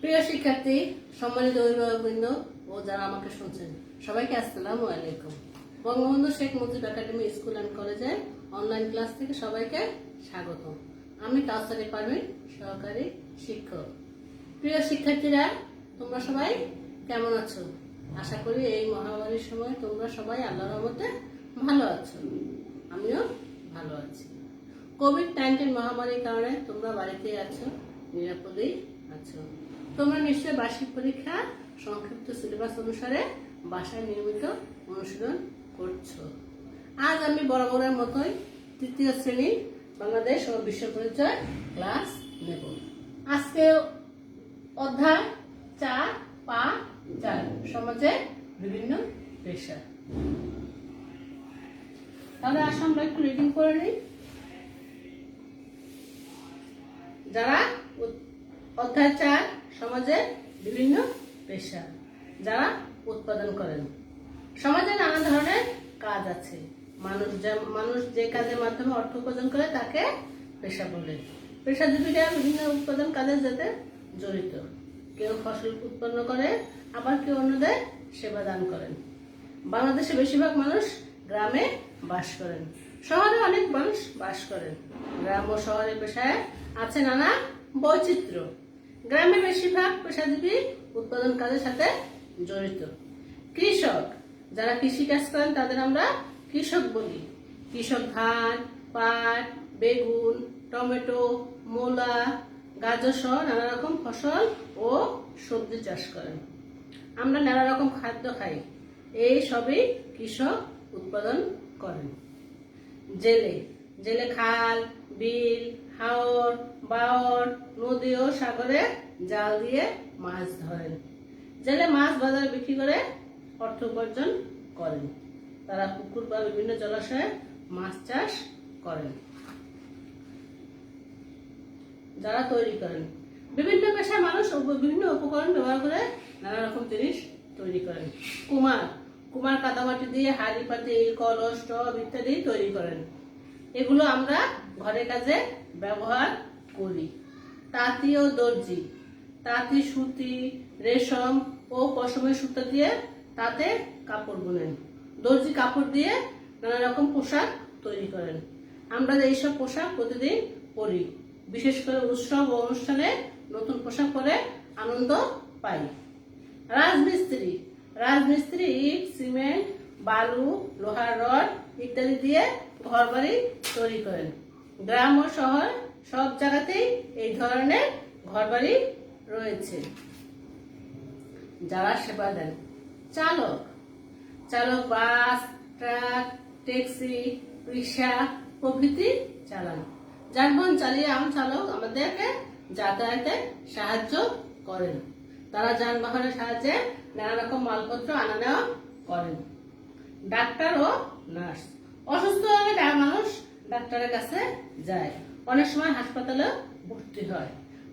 প্রিয় শিক্ষার্থী, সম্মানিত অভিভাবকবৃন্দ ও যারা আমাকে শুনছেন, সবাইকে আসসালামু আলাইকুম। Bangabandhu Sheikh Mujib academy school and কলেজে অনলাইন ক্লাস থেকে সবাইকে স্বাগত। আমি কাউসারি পারভিন, সহকারী শিক্ষক। প্রিয় শিক্ষার্থীরা, তোমরা সবাই কেমন আছো? আশা করি এই মহামারীর সময় তোমরা সবাই আল্লাহর রহমতে ভালো আছো। আমিও ভালো আছি। কোভিড নাইন্টিন মহামারীর কারণে তোমরা বাড়িতেই আছো, নিরাপদেই আছো। তোমরা নিশ্চয়ই বার্ষিক পরীক্ষা সংক্ষিপ্ত সিলেবাস অনুসারে বাসায় নিয়মিত অনুশীলন করছ। আজ আমি বরাবরের মতোই তৃতীয় শ্রেণি বাংলাদেশ ও বিশ্ব পরিচয় ক্লাস নেব। আজকে অধ্যায় চার, পা চার সমাজে বিভিন্ন পেশা। তাহলে আসো আমরা একটু রিডিং করে নিই। যারা অধ্যায় চার সমাজে বিভিন্ন পেশা যারা উৎপাদন করেন। সমাজে নানা ধরনের কাজ আছে। মানুষ যে- মানুষ যে কাজের মাধ্যমে অর্থ উপার্জন করে তাকে পেশা বলে। পেশাজীবীরা বিভিন্ন উৎপাদন কাজের সাথে জড়িত। কেউ ফসল উৎপন্ন করে, আবার কেউ অন্যদের সেবা দান করেন। বাংলাদেশে বেশিরভাগ মানুষ গ্রামে বাস করেন। শহরে অনেক মানুষ বাস করেন। গ্রাম ও শহরের পেশায় আছে নানা বৈচিত্র্য। গ্রামে বেশিরভাগ পেশাজীবী উৎপাদন কাজের সাথে জড়িত। কৃষক, যারা কৃষি কাজ করেন, তাদের আমরা কৃষক বলি। কৃষক ধান, পাট, বেগুন, টমেটো, মূলা, গাজর সহ নানা রকম ফসল ও সবজি চাষ করেন। আমরা নানা রকম খাদ্য খাই। এই সবই কৃষক উৎপাদন করেন। জেলে জেলে খাল, বিল হাওর, বাওর, নদী ও সাগরে জাল দিয়ে মাছ ধরেন। জেলে মাছ বাজারে বিক্রি করে অর্থ উপার্জন করেন। তারা পুকুর বা বিভিন্ন জলাশয়ে মাছ চাষ করেন। যারা তৈরি করেন। বিভিন্ন পেশার মানুষ বিভিন্ন উপকরণ ব্যবহার করে নানা রকম জিনিস তৈরি করেন। কুমার। কুমার কাদামাটি দিয়ে হাড়ি পাতি, কলস, টব ইত্যাদি তৈরি করেন। এগুলো আমরা ঘরের কাজে ব্যবহার করি। তাঁতি ও দর্জি, তাঁতি, সুতি, রেশম ও পশমের সুতা দিয়ে তাতে কাপড় বোনেন। দর্জি কাপড় দিয়ে নানা রকম পোশাক তৈরি করেন। আমরা এইসব পোশাক প্রতিদিন পরি, বিশেষ করে উৎসব ও অনুষ্ঠানে নতুন পোশাক পরে আনন্দ পাই। রাজমিস্ত্রি রাজমিস্ত্রি ইট সিমেন্ট, বালু, লোহার রড ইত্যাদি দিয়ে ঘরবাড়ি তৈরি করেন। গ্রাম ও শহর সব জায়গাতেই এই ধরনের ঘরবাড়ি রয়েছে। যারা সেবা দেন, চালক চালক বাস, ট্রাক, ট্যাক্সি, রিক্সা প্রভৃতি চালান। যানবাহন চালিয়ে আম চালক আমাদেরকে যাতায়াতে সাহায্য করেন। তারা যানবাহনের সাহায্যে নানা রকম মালপত্র আনা নেওয়া করেন। ডাক্তার ও নার্স। অসুস্থ হলে ডা- মানুষ ডাক্তারের কাছে যায়। অনেক সময় হাসপাতালে ভর্তি হয়।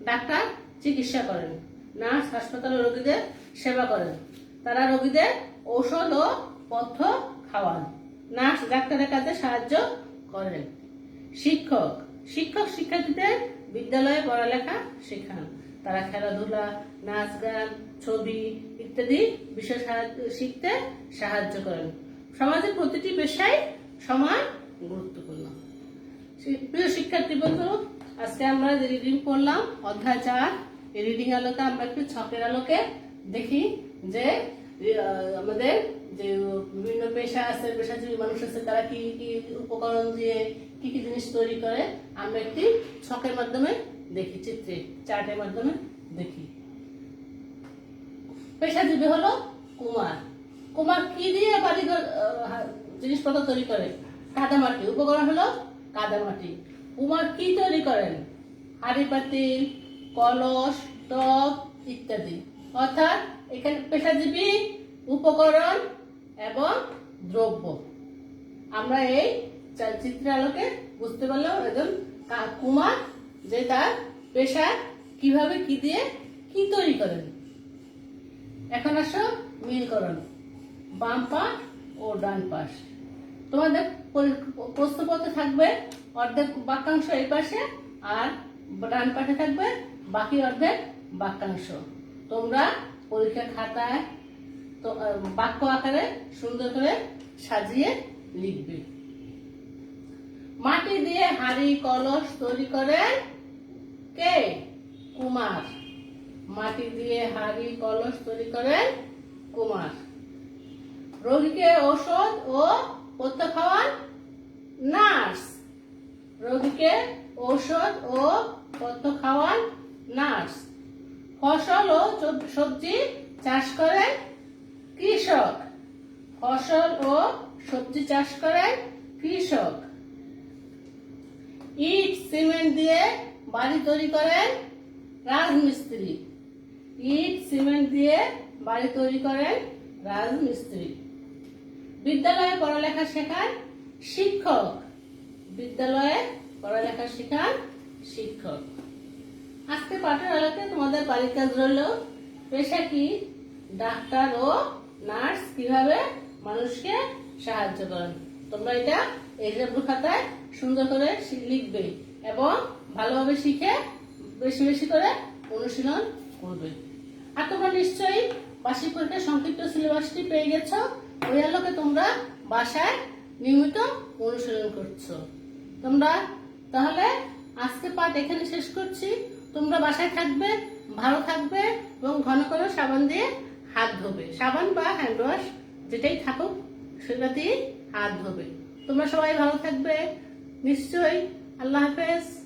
ডাক্তার চিকিৎসা করেন, নার্স হাসপাতালে রোগীদের সেবা করেন। তারা রোগীদের ঔষধ ও পথ্য খাওয়ান। নার্স ডাক্তারের কাছে সাহায্য করেন। শিক্ষক শিক্ষক শিক্ষার্থীদের বিদ্যালয়ে পড়ালেখা শেখান। তারা খেলাধুলা, নাচ গান, ছবি ইত্যাদি বিষয় শিখতে সাহায্য করেন। সমাজের প্রতিটি পেশায় সমান গুরুত্বপূর্ণ। প্রিয় শিক্ষার্থী বন্ধু আজকে আমরা রিডিং করলাম অধ্যায় চার রিডিং আলোকে আমরা একটু ছকের আলোকে দেখি যে আমাদের যে বিভিন্ন পেশা আছে পেশাজীবী মানুষ আছে তারা কি কি উপকরণ দিয়ে কি কি জিনিস তৈরি করে আমরা একটি ছকের মাধ্যমে দেখি চিত্রে চার্টের মাধ্যমে দেখি। পেশাজীবী হলো কুমার। কুমার কি দিয়ে বাড়ি ঘর, আহ, হা- জিনিসপত্র তৈরি করে কাদামাটি উপকরণ হলো কাদামাটি কুমার কি তৈরি করেন? হাড়ি পাতিল কলস, টব ইত্যাদি। অর্থাৎ এখানে পেশাজীবী উপকরণ এবং দ্রব্য। আমরা এই চিত্রের আলোকে বুঝতে পারলাম একজন কুমার যে তার পেশা কীভাবে কি দিয়ে কি তৈরি করেন। এখন আসো মিলকরণ। বাম পাশ ও ডান পাশ। তোমাদের পরি- প্রশ্নপত্রে থাকবে, অর্ধেক বাক্যাংশ এই পাশে আর ডান পাশে থাকবে বাকি অর্ধেক বাক্যাংশ। তোমরা পরীক্ষা খাতায় তো বাক্য আকারে সুন্দর করে সাজিয়ে লিখবে। মাটি দিয়ে হাড়ি, কলস তৈরি করেন কে? কুমার। মাটি দিয়ে হাড়ি, কলস তৈরি করেন কুমার। রোগীকে ঔষধ ও পথ্য খাওয়ান নার্স। রোগীকে ঔষধ ও পথ্য খাওয়ান নার্স। ফসল ও সবজি চাষ করেন কৃষক। ফসল ও সবজি চাষ করেন কৃষক। ইট, সিমেন্ট দিয়ে বাড়ি তৈরি করেন রাজমিস্ত্রি। ইট, সিমেন্ট দিয়ে বাড়ি তৈরি করেন রাজমিস্ত্রি। বিদ্যালয়ে পড়ালেখা শেখান শিক্ষক। বিদ্যালয়ে পড়ালেখা শেখান শিক্ষক। আজকে পাঠের আলোকে তোমাদের বাড়ির কাজ রইল। পেশা কি? ডাক্তার ও নার্স কীভাবে মানুষকে সাহায্য করেন? তোমরা এটা এক্সাম্পল খাতায় সুন্দর করে লিখবে এবং ভালোভাবে শিখে বেশি বেশি করে অনুশীলন করবে। আর তোমরা নিশ্চয়ই বার্ষিক পরীক্ষার সংক্ষিপ্ত সিলেবাসটি পেয়ে গেছো। ওই আলোকে তোমরা বাসায় নিয়মিত অনুশীলন করছ। তোমরা তাহলে আজকে পাঠ এখানে শেষ করছি। তোমরা বাসায় থাকবে, ভালো থাকবে এবং ঘন করে সাবান দিয়ে হাত ধোবে। সাবান বা হ্যান্ড ওয়াশ যেটাই থাকুক, সেটা দিয়ে হাত ধোবে। তোমরা সবাই ভালো থাকবে। নিশ্চয়ই। আল্লাহ হাফেজ।